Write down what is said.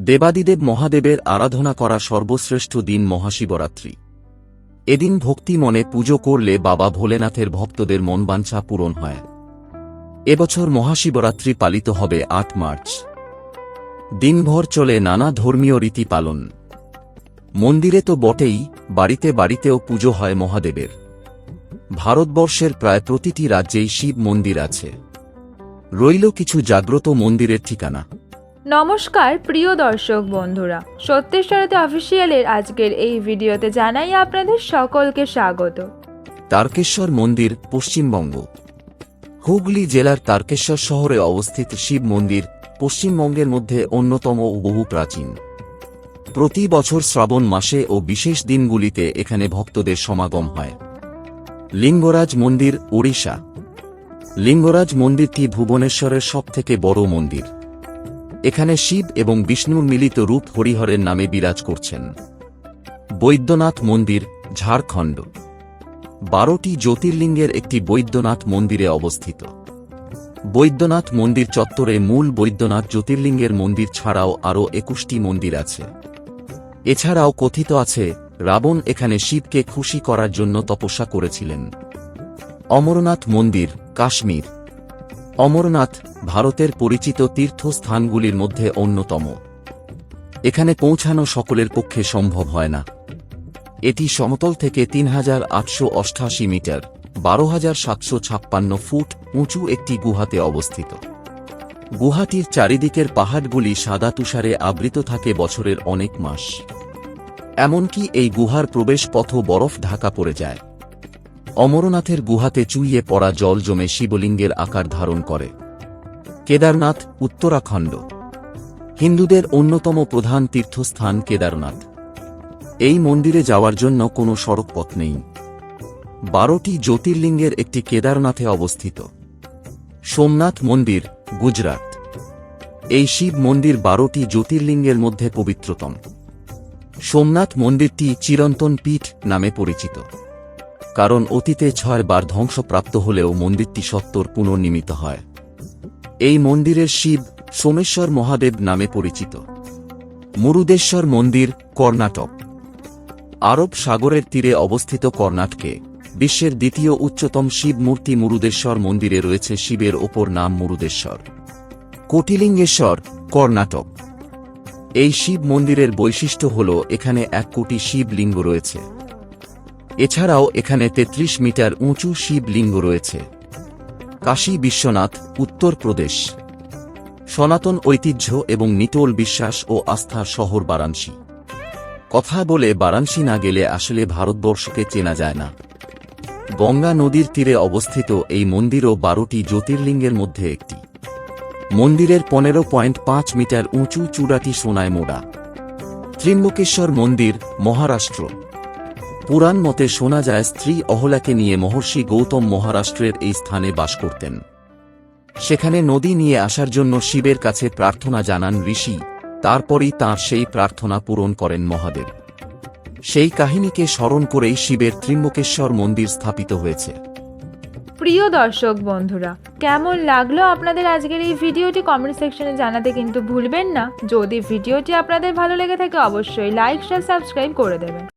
দেবাদিদেব মহাদেবের আরাধনা করা সর্বশ্রেষ্ঠ দিন মহাশিবরাত্রি। এদিন ভক্তি মনে পুজো করলে বাবা ভোলেনাথের ভক্তদের মনবাঞ্ছা পূরণ হয়। এবছর মহাশিবরাত্রি পালিত হবে আট মার্চ। দিনভর চলে নানা ধর্মীয় রীতি পালন। মন্দিরে তো বটেই, বাড়িতে বাড়িতেও পুজো হয় মহাদেবের। ভারতবর্ষের প্রায় প্রতিটি রাজ্যেই শিব মন্দির আছে। রইল কিছু জাগ্রত মন্দিরের ঠিকানা। নমস্কার, প্রিয় দর্শক বন্ধুরা। সত্যের সত্যেশ্বরতে অফিসিয়ালের আজকের এই ভিডিওতে জানাই আপনাদের সকলকে স্বাগত। তারকেশ্বর মন্দির, পশ্চিমবঙ্গ। হুগলি জেলার তারকেশ্বর শহরে অবস্থিত শিব মন্দির, পশ্চিমবঙ্গের মধ্যে অন্যতম বহু প্রাচীন প্রতি বছর শ্রাবণ মাসে ও বিশেষ দিনগুলিতে এখানে ভক্তদের সমাগম হয়। লিঙ্গরাজ মন্দির, ওড়িশা। লিঙ্গরাজ মন্দিরটি ভুবনেশ্বরের সবথেকে বড় মন্দির। এখানে শিব এবং বিষ্ণুর মিলিত রূপ হরিহরের নামে বিরাজ করছেন। বৈদ্যনাথ মন্দির, ঝাড়খণ্ড। বারোটি জ্যোতির্লিঙ্গের একটি বৈদ্যনাথ মন্দিরে অবস্থিত। বৈদ্যনাথ মন্দির চত্বরে মূল বৈদ্যনাথ জ্যোতির্লিঙ্গের মন্দির ছাড়াও আরও একুশটি মন্দির আছে। এছাড়াও কথিত আছে, রাবণ এখানে শিবকে খুশি করার জন্য তপস্যা করেছিলেন। অমরনাথ মন্দির, কাশ্মীর। অমরনাথ ভারতের পরিচিত তীর্থস্থানগুলির মধ্যে অন্যতম। এখানে পৌঁছানো সকলের পক্ষে সম্ভব হয় না। এটি সমতল থেকে তিন হাজার আটশো অষ্টাশি মিটার, বারো হাজার সাতশো ছাপ্পান্ন ফুট উঁচু একটি গুহাতে অবস্থিত। গুহাটির চারিদিকের পাহাড়গুলি সাদা তুষারে আবৃত থাকে বছরের অনেক মাস। এমনকি এই গুহার প্রবেশ পথ বরফ ঢাকা পড়ে যায়। অমরনাথের গুহাতে চুইয়ে পড়া জল জমে শিবলিঙ্গের আকার ধারণ করে। কেদারনাথ, উত্তরাখণ্ড। হিন্দুদের অন্যতম প্রধান তীর্থস্থান কেদারনাথ। এই মন্দিরে যাওয়ার জন্য কোনো সড়ক পথ নেই। বারোটি জ্যোতির্লিঙ্গের একটি কেদারনাথে অবস্থিত। সোমনাথ মন্দির, গুজরাট। এই শিব মন্দির বারোটি জ্যোতির্লিঙ্গের মধ্যে পবিত্রতম। সোমনাথ মন্দিরটি চিরন্তন পীঠ নামে পরিচিত। কারণ অতীতে ছয় বার ধ্বংসপ্রাপ্ত হলেও মন্দিরটি সত্তর পুনর্নির্মিত হয়। এই মন্দিরের শিব সোমেশ্বর মহাদেব নামে পরিচিত। মুরুদেশ্বর মন্দির, কর্ণাটক। আরব সাগরের তীরে অবস্থিত কর্ণাটকে বিশ্বের দ্বিতীয় উচ্চতম শিব মূর্তি মুরুদেশ্বর মন্দিরে রয়েছে শিবের ওপর নাম মুরুদেশ্বর। কোটিলিঙ্গেশ্বর, কর্ণাটক। এই শিব মন্দিরের বৈশিষ্ট্য হল এখানে এক কোটি শিবলিঙ্গ রয়েছে। এছাড়াও এখানে ৩৩ মিটার উঁচু শিবলিঙ্গ রয়েছে। কাশী বিশ্বনাথ উত্তরপ্রদেশ সনাতন ঐতিহ্য এবং নিটোল বিশ্বাস ও আস্থার শহর বারাণসী। কথা বলে বারাণসী না গেলে আসলে ভারতবর্ষকে চেনা যায় না। গঙ্গা নদীর তীরে অবস্থিত এই মন্দিরও বারোটি জ্যোতির্লিঙ্গের মধ্যে একটি। মন্দিরের পনেরো পয়েন্ট পাঁচ মিটার উঁচু চূড়াটি সোনায় মোড়া। ত্রিম্বকেশ্বর মন্দির, মহারাষ্ট্র। পুরাণ মতে শোনা যায়, স্ত্রী অহলাকে নিয়ে মহর্ষি গৌতম মহারাষ্ট্রের এই স্থানে বাস করতেন। সেখানে নদী নিয়ে আসার জন্য শিবের কাছে প্রার্থনা জানান ঋষি। তারপরই তাঁর সেই প্রার্থনা পূরণ করেন মহাদেব। সেই কাহিনীকে স্মরণ করেই শিবের ত্রিম্বকেশ্বর মন্দির স্থাপিত হয়েছে। প্রিয় দর্শক বন্ধুরা, কেমন লাগল আপনাদের আজকের এই ভিডিওটি কমেন্ট সেকশনে জানাতে কিন্তু ভুলবেন না। যদি ভিডিওটি আপনাদের ভালো লেগে থাকে, অবশ্যই লাইক, শেয়ার, সাবস্ক্রাইব করে দেবেন।